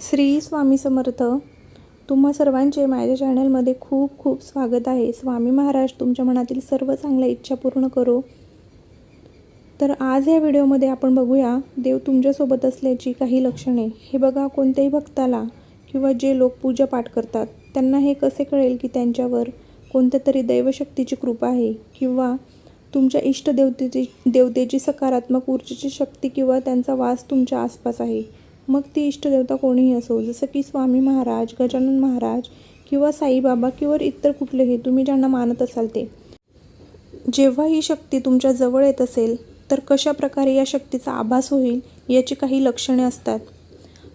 श्री स्वामी समर्थ तुम्हा सर्वांचे माझ्या चॅनलमध्ये खूप खूप स्वागत आहे. स्वामी महाराज तुमच्या मनातील सर्व चांगल्या इच्छा पूर्ण करो. तर आज या व्हिडिओमध्ये आपण बघूया देव तुमच्यासोबत असल्याची काही लक्षणे. हे बघा कोणत्याही भक्ताला किंवा जे लोक पूजा पाठ करतात त्यांना हे कसे कळेल की त्यांच्यावर कोणत्या तरी दैवशक्तीची कृपा आहे? किंवा तुमच्या इष्टदेवतेची देवतेची सकारात्मक ऊर्जेची शक्ती किंवा त्यांचा वास तुमच्या आसपास आहे? मग ती इष्टदेवता कोणीही असो जसं की स्वामी महाराज गजानन महाराज किंवा साईबाबा किंवा इतर कुठलेही तुम्ही ज्यांना मानत असाल ते. जेव्हा ही शक्ती तुमच्या जवळ येत असेल तर कशा प्रकारे या शक्तीचा आभास होईल याची काही लक्षणे असतात.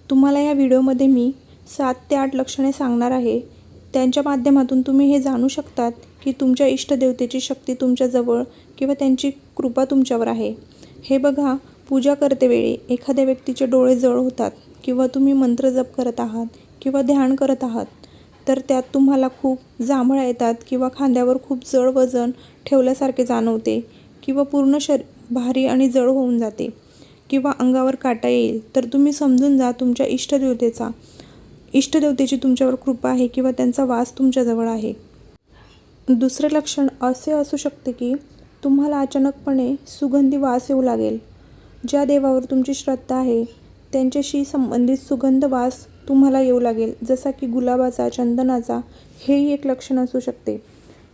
तुम्हाला या व्हिडिओमध्ये मी सात ते आठ लक्षणे सांगणार आहे. त्यांच्या माध्यमातून तुम्ही हे जाणू शकतात की तुमच्या इष्टदेवतेची शक्ती तुमच्याजवळ किंवा त्यांची कृपा तुमच्यावर आहे. हे बघा पूजा करतेवेळी एखाद्या व्यक्तीचे डोळे जळ होतात किंवा तुम्ही मंत्र जप करत आहात किंवा ध्यान करत आहात तर त्यात तुम्हाला खूप जांभळा येतात किंवा खांद्यावर खूप जड वजन ठेवल्यासारखे जाणवते किंवा पूर्ण शर भारी आणि जड होऊन जाते किंवा अंगावर काटा येईल तर तुम्ही समजून जा तुमच्या इष्टदेवतेचा. इष्टदेवतेची तुमच्यावर कृपा आहे किंवा त्यांचा वास तुमच्याजवळ आहे. दुसरे लक्षण असे असू शकते की तुम्हाला अचानकपणे सुगंधी वास येऊ लागेल. ज्या देवावर तुमची श्रद्धा आहे त्यांच्याशी संबंधित सुगंध वास तुम्हाला येऊ लागेल जसा की गुलाबाचा चंदनाचा हेही एक लक्षण असू शकते.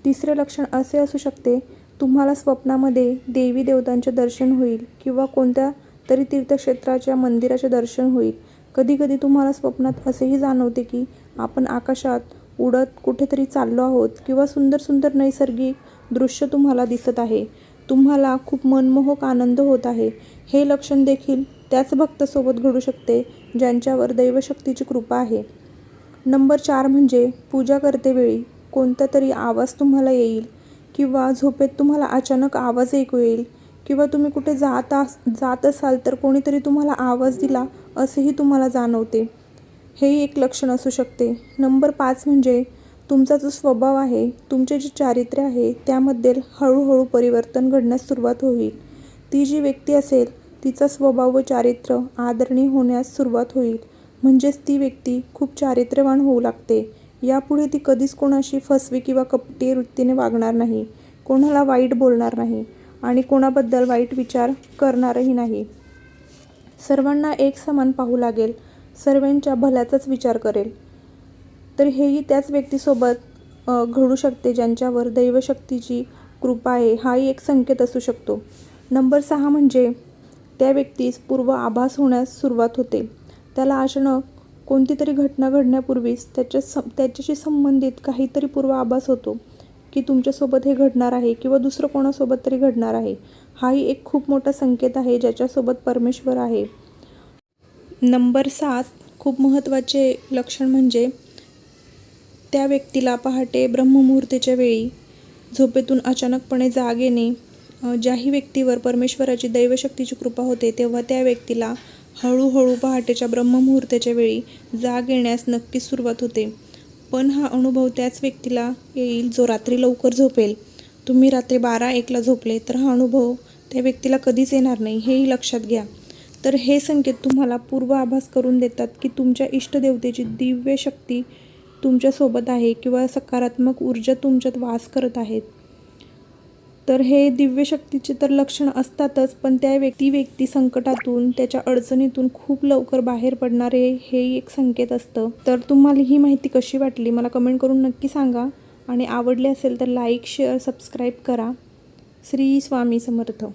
तिसरे लक्षण असे असू शकते तुम्हाला स्वप्नामध्ये देवी देवतांचे दर्शन होईल किंवा कोणत्या तरी तीर्थक्षेत्राच्या मंदिराचे दर्शन होईल. कधीकधी तुम्हाला स्वप्नात असेही जाणवते की आपण आकाशात उडत कुठेतरी चाललो आहोत किंवा सुंदर सुंदर नैसर्गिक दृश्य तुम्हाला दिसत आहे. तुम्हाला खूप मनमोहक आनंद होत आहे. हे लक्षण देखील त्याच भक्तासोबत घडू शकते ज्यांच्यावर दैवशक्तीची कृपा आहे. नंबर चार म्हणजे पूजा करतेवेळी कोणता तरी आवाज तुम्हाला येईल किंवा झोपेत तुम्हाला अचानक आवाज ऐकू येईल किंवा तुम्ही कुठे जात अस जात असाल तर कोणीतरी तुम्हाला आवाज दिला असेही तुम्हाला जाणवते. हे एक लक्षण असू शकते. नंबर पाच म्हणजे तुमचा जो स्वभाव आहे तुमचे जे चारित्र्य आहे त्यामध्ये हळूहळू परिवर्तन घडण्यास सुरुवात होईल. ती जी व्यक्ती असेल तिचा स्वभाव व चारित्र्य आदरणीय होण्यास सुरुवात होईल. म्हणजेच ती व्यक्ती खूप चारित्र्यवान होऊ लागते. यापुढे ती कधीच कोणाशी फसवी किंवा कपटी वृत्तीने वागणार नाही. कोणाला वाईट बोलणार नाही आणि कोणाबद्दल वाईट विचार करणारही नाही. सर्वांना एक समान पाहू लागेल. सर्वांच्या भल्याचाच विचार करेल. तर हेही त्याच व्यक्तीसोबत घडू शकते ज्यांच्यावर दैवशक्तीची कृपा आहे हाही एक संकेत असू शकतो. नंबर सहा म्हणजे त्या व्यक्तीस पूर्व आभास होण्यास सुरुवात होते. त्याला अचानक कोणती तरी घटना घडण्यापूर्वीच त्याच्या सं त्याच्याशी संबंधित काहीतरी पूर्व आभास होतो की तुमच्यासोबत हे घडणार आहे किंवा दुसरं कोणासोबत तरी घडणार आहे. हाही एक खूप मोठा संकेत आहे ज्याच्यासोबत परमेश्वर आहे. नंबर सात खूप महत्त्वाचे लक्षण म्हणजे त्या व्यक्तीला पहाटे ब्रह्ममुहूर्तेच्या वेळी झोपेतून अचानकपणे जाग येणे ज्याही व्यक्तीवर परमेश्वराची दैवशक्तीची कृपा होते तेव्हा त्या व्यक्तीला हळूहळू पहाटेच्या ब्रह्ममुहूर्ताच्या वेळी जाग येण्यास नक्कीच सुरुवात होते. पण हा अनुभव त्याच व्यक्तीला येईल जो रात्री लवकर झोपेल. तुम्ही रात्री बारा एकला झोपले तर हा अनुभव त्या व्यक्तीला कधीच येणार नाही हेही लक्षात घ्या. तर हे संकेत तुम्हाला पूर्व आभास करून देतात की तुमच्या इष्टदेवतेची दिव्य शक्ती तुमच्यासोबत आहे किंवा सकारात्मक ऊर्जा तुमच्यात वास करत आहेत. तर हे दिव्य शक्तीचे तर लक्षण असतातच पण त्या व्यक्ती व्यक्ती संकटातून त्याच्या अडचणीतून खूप लवकर बाहेर पडणारे हे एक संकेत असतं. तर तुम्हाला ही माहिती कशी वाटली मला कमेंट करून नक्की सांगा. आणि आवडले असेल तर लाईक शेअर सबस्क्राईब करा. श्री स्वामी समर्थ.